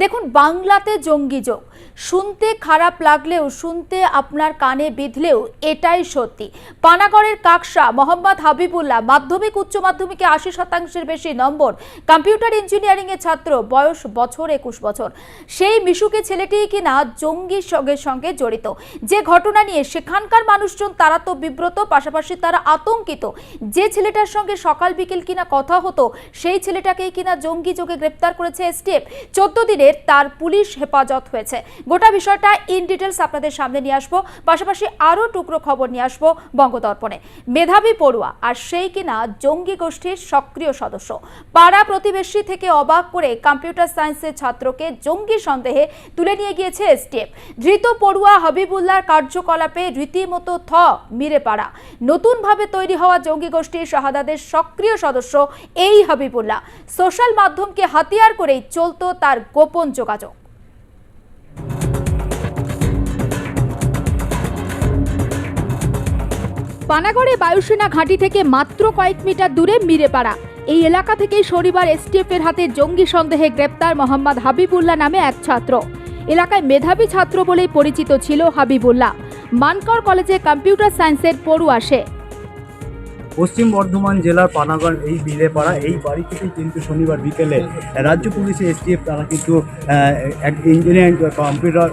দেখুন, বাংলাতে জঙ্গি যোগ। শুনতে খারাপ লাগলেও, শুনতে আপনার কানে বিঁধলেও এটাই সত্যি। পানাগড়ের কাকসা মোহাম্মদ হাবিবুল্লাহ, মাধ্যমিক, উচ্চ মাধ্যমিকে আশি শতাংশের বেশি নম্বর, কম্পিউটার ইঞ্জিনিয়ারিং এর ছাত্র, বয়স বছর একুশ বছর। সেই মিশুকে ছেলেটি কিনা জঙ্গির সঙ্গে সঙ্গে জড়িত। যে ঘটনা নিয়ে সেখানকার মানুষজন তারা তো বিব্রত, পাশাপাশি তারা আতঙ্কিত। যে ছেলেটার সঙ্গে সকাল বিকেল কিনা কথা হতো, সেই ছেলেটাকেই কিনা জঙ্গি যোগে গ্রেপ্তার করেছে এসটিএফ। চোদ্দ দিনের তার পুলিশ হেফাজত হয়েছে। গোটা বিষয়টা ইন ডিটেলস আপনাদের সামনে নিয়ে আসব। পাশাপাশি আরও টুকরো খবর নিয়ে আসব বঙ্গদর্পণে। মেধাবী পড়ুয়া আর সেই কিনা জঙ্গি গোষ্ঠীর সক্রিয় সদস্য। পাড়া প্রতিবেশী থেকে অবাক করে কম্পিউটার সায়েন্সের ছাত্রকে জঙ্গি সন্দেহে তুলে নিয়ে গিয়েছে এসটিএফ। ধৃত পড়ুয়া হাবিবুল্লাহর কার্যকলাপে রীতিমতো থ মিরে পাড়া। নতুনভাবে তৈরি হওয়া জঙ্গি গোষ্ঠীর শাহাদাদের সক্রিয় সদস্য এই হাবিবুল্লাহ। সোশ্যাল মাধ্যমকে হাতিয়ার করেই চলতো তার গোপন যোগাযোগ। পানাগড়ে বায়ুসেনা ঘাঁটি থেকে মাত্র কয়েক মিটার দূরে মিরেপাড়া। এই এলাকা থেকেই শনিবার এসটিএফ এর হাতে জঙ্গি সন্দেহে গ্রেপ্তার মোহাম্মদ হাবিবুল্লাহ নামে এক ছাত্র। এলাকায় মেধাবী ছাত্র বলেই পরিচিত ছিল হাবিবুল্লাহ। মানকর কলেজে কম্পিউটার সায়েন্সের পড়ুয়া সে। পশ্চিম বর্ধমান জেলার পানাগড় এই বিলেপাড়া এই বাড়ি থেকেই কিন্তু শনিবার বিকেলে রাজ্য পুলিশে এসটিএফ তারা কিন্তু এক ইঞ্জিনিয়ারিং কম্পিউটার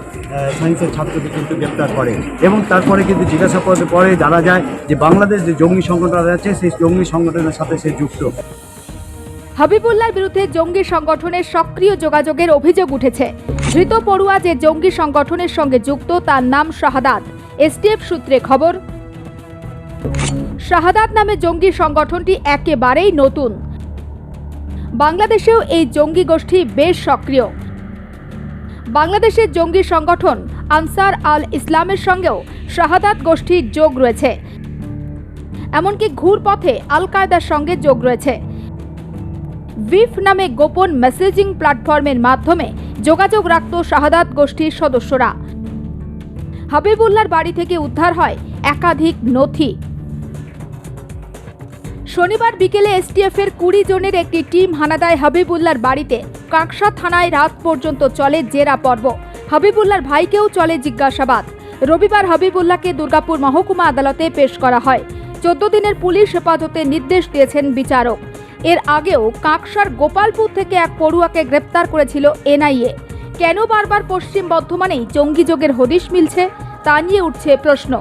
সায়েন্সের ছাত্রকে কিন্তু গ্রেপ্তার করে। এবং তারপরে কিন্তু জিজ্ঞাসাবাদের পরে জানা যায় যে বাংলাদেশ যে জঙ্গি সংগঠন আছে, সেই জঙ্গি সংগঠনের সাথে সে যুক্ত। হাবিবুল্লাহর বিরুদ্ধে জঙ্গি সংগঠনের সক্রিয় যোগাযোগের অভিযোগ উঠেছে। ধৃত পড়ুয়া যে জঙ্গি সংগঠনের সঙ্গে যুক্ত, তার নাম শাহাদাত। এসটিএফ সূত্রে খবর শাহাদাত নামে জঙ্গি সংগঠনটি একেবারেই নতুন। বাংলাদেশেও এই জঙ্গি গোষ্ঠী বেশ সক্রিয়। বাংলাদেশের জঙ্গি সংগঠন আনসার আল ইসলামের সঙ্গেও শাহাদাত গোষ্ঠীর যোগ রয়েছে। এমনকি ঘুরপথে আল কায়দার সঙ্গে যোগ রয়েছে। ভিফ নামে গোপন মেসেজিং প্ল্যাটফর্মের মাধ্যমে যোগাযোগ রাখত শাহাদাত গোষ্ঠীর সদস্যরা। হাবিবুল্লার বাড়ি থেকে উদ্ধার হয় একাধিক নথি। শনিবার বিকেলে এসটিএফ এর কুড়ি জনের একটি টিম হানা দেয় হাবিবুল্লার বাড়িতে, কাঁকসা থানায় রাত পর্যন্ত চলে জেরা পর্ব। হাবিবুল্লার ভাইকেও চলে জিজ্ঞাসাবাদ। রবিবার হাবিবুল্লাহকে দুর্গাপুর মহকুমা আদালতে পেশ করা হয়। চোদ্দ দিনের পুলিশ হেফাজতে নির্দেশ দিয়েছেন বিচারক। এর আগেও কাঁকসার গোপালপুর থেকে এক পড়ুয়াকে গ্রেপ্তার করেছিল এনআইএ। কেন বারবার পশ্চিম বর্ধমানেই জঙ্গি যোগের হদিশ মিলছে, তা নিয়ে উঠছে প্রশ্ন।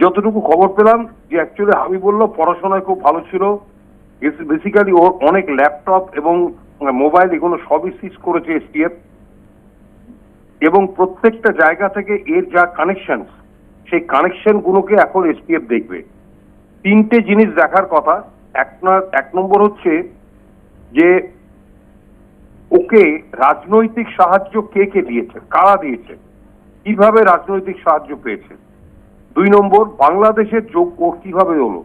যতটুকু খবর পেলাম যে অ্যাকচুয়ালি হাবিবুল্লাহ পড়াশোনায় খুব ভালো ছিল। বেসিক্যালি ওর অনেক ল্যাপটপ এবং মোবাইল এগুলো সবই সিজ করেছে এসটিএফ এবং প্রত্যেকটা জায়গা থেকে এর যা কানেকশন সেই কানেকশন গুলোকে এখন এসটিএফ দেখবে। তিনটে জিনিস দেখার কথা। এক এক নম্বর হচ্ছে যে ওকে রাজনৈতিক সাহায্য কে কে দিয়েছে, কারা দিয়েছে, কীভাবে রাজনৈতিক সাহায্য পেয়েছে? দুই নম্বর বাংলাদেশের যোগ ও কীভাবে হলো?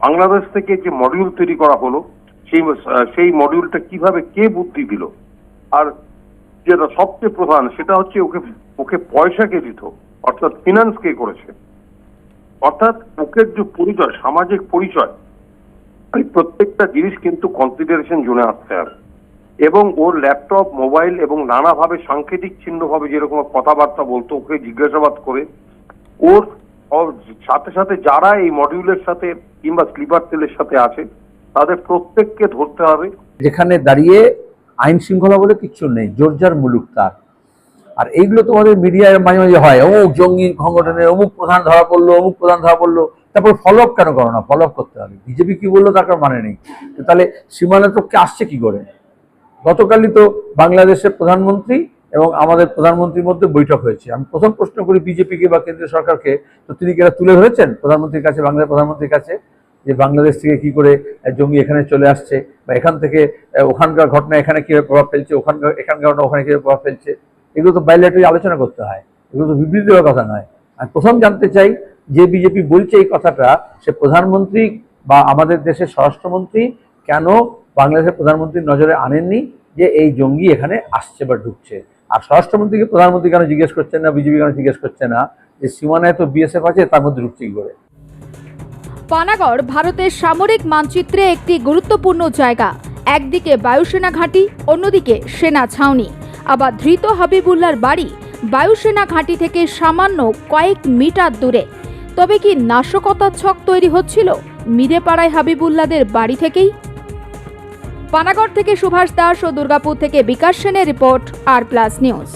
বাংলাদেশ থেকে যে মডিউল তৈরি করা হলো, সেই সেই মডিউলটা কীভাবে কে বুদ্ধি দিল? আর যেটা সবচেয়ে প্রধান, সেটা হচ্ছে ওকে ওকে পয়সা কে দিত? অর্থাৎ ফিনান্স কে করেছে? অর্থাৎ ওকে যে পরিচয়, সামাজিক পরিচয়, এই প্রত্যেকটা জিনিস কিন্তু কনসিডারেশন জোনে আসতে হবে। এবং ওর ল্যাপটপ মোবাইল এবং নানাভাবে সাংকেতিক চিহ্নভাবে যেরকম কথাবার্তা বলতো, ওকে জিজ্ঞাসাবাদ করে ওর ওর সাথে সাথে যারা এই মডিউলের সাথে কিংবা স্লিপার সেলের সাথে আছে, তাদের প্রত্যেককে ধরতে হবে। যেখানে দাঁড়িয়ে আইন শৃঙ্খলা বলে কিচ্ছু নেই জোরজার মুলুক তার। আর এইগুলো তোমাদের মিডিয়ায় মাঝে মাঝে হয়, অমুক জঙ্গি সংগঠনের অমুক প্রধান ধরা পড়ল, অমুক প্রধান ধরা পড়ল, তারপর ফলো আপ কেন করো না? ফলো আপ করতে হবে। বিজেপি কি বলল তার মানে নেই। তাহলে সীমানা আসছে কি করে? গতকালই তো বাংলাদেশের প্রধানমন্ত্রী এবং আমাদের প্রধানমন্ত্রীর মধ্যে বৈঠক হয়েছে। আমি প্রথম প্রশ্ন করি বিজেপিকে বা কেন্দ্রীয় সরকারকে, তো তিনি কি এটা তুলে ধরেছেন প্রধানমন্ত্রীর কাছে, বাংলার প্রধানমন্ত্রীর কাছে, যে বাংলাদেশ থেকে কি করে জঙ্গি এখানে চলে আসছে বা এখান থেকে ওখানকার ঘটনা এখানে কীভাবে প্রভাব ফেলছে, ওখানকার, এখানকার ঘটনা ওখানে কীভাবে প্রভাব ফেলছে, এগুলো তো বাইলেটারি আলোচনা করতে হয়, এগুলো তো বিবৃতি দেওয়ার কথা নয়। আমি প্রথম জানতে চাই, যে বিজেপি বলছে এই কথাটা, সে প্রধানমন্ত্রী বা আমাদের দেশের স্বরাষ্ট্রমন্ত্রী কেন বাংলাদেশের প্রধানমন্ত্রীর নজরে আনেননি? যে এই জঙ্গি এখানে আসছে বা ঢুকছে। আর স্বরাষ্ট্রমন্ত্রীকে প্রধানমন্ত্রী কেন জিজ্ঞেস করছেন না, বিজেপি কেন জিজ্ঞেস করছে না, যে সীমানায় তো বিএসএফ আছে, তার মধ্যে ঢুকছে কি করে? পানাগড় ভারতের সামরিক মানচিত্রে একটি গুরুত্বপূর্ণ জায়গা। একদিকে বায়ুসেনা ঘাঁটি, অন্যদিকে সেনা ছাউনি। আবার ধৃত হাবিবুল্লার বাড়ি বায়ুসেনা ঘাঁটি থেকে সামান্য কয়েক মিটার দূরে। তবে কি নাশকতার ছক তৈরি হচ্ছিল? মিরেপাড়ায় হাবিবুল্লাদের বাড়ি থেকেই পানাগড় থেকে সুভাষ দাস ও দুর্গাপুর থেকে বিকাশ সেনের রিপোর্ট আর প্লাস নিউজ।